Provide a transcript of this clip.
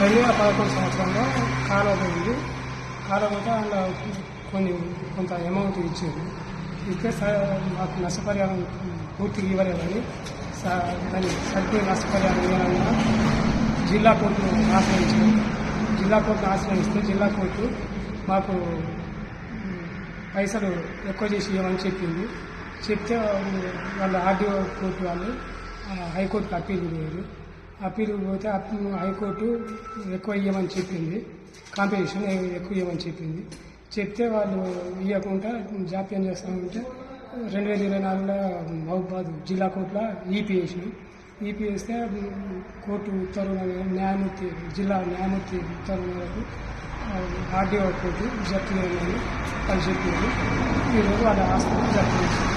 రెండు వేల పదకొండు సంవత్సరంలో కాలువ పోయింది కాలువ పోతే అందులో కొన్ని కొంత అమౌంట్ ఇచ్చింది. ఇస్తే స- మాకు నష్టపరిహారం పూర్తిగా ఇవ్వలేదని దాన్ని సరిపోయిన నష్టపరిహారం ఇవ్వాలన్నా జిల్లా కోర్టును ఆశ్రయించారు. జిల్లా కోర్టును ఆశ్రయిస్తే జిల్లా కోర్టు మాకు పైసలు ఎక్కువ చేసి ఇవ్వమని చెప్పింది. చెప్తే వాళ్ళు ఆర్డీఓ కోర్టు వాళ్ళు హైకోర్టుకు హైకోర్టుకి అప్పీల్ పోయారు. అప్పీల్ పోతే హైకోర్టు ఎక్కువ ఇవ్వమని చెప్పింది. కాంపిటీషన్ ఎక్కువ ఇవ్వమని చెప్పింది. చెప్తే వాళ్ళు ఇవ్వకుండా జాప్యం చేస్తామంటే రెండు వేల ఇరవై నాలుగులో మహబాద్ జిల్లా కోర్టులో ఈపీ ఈపీఎస్తే ఈపీ వేస్తే కోర్టు ఉత్తర్వుల న్యాయమూర్తి జిల్లా న్యాయమూర్తి ఉత్తర్వుల మేరకు ఆర్డీఓ కోటి జప్తు చేయమని వాళ్ళు చెప్పింది ఈరోజు వాళ్ళ ఆస్తులు జప్తు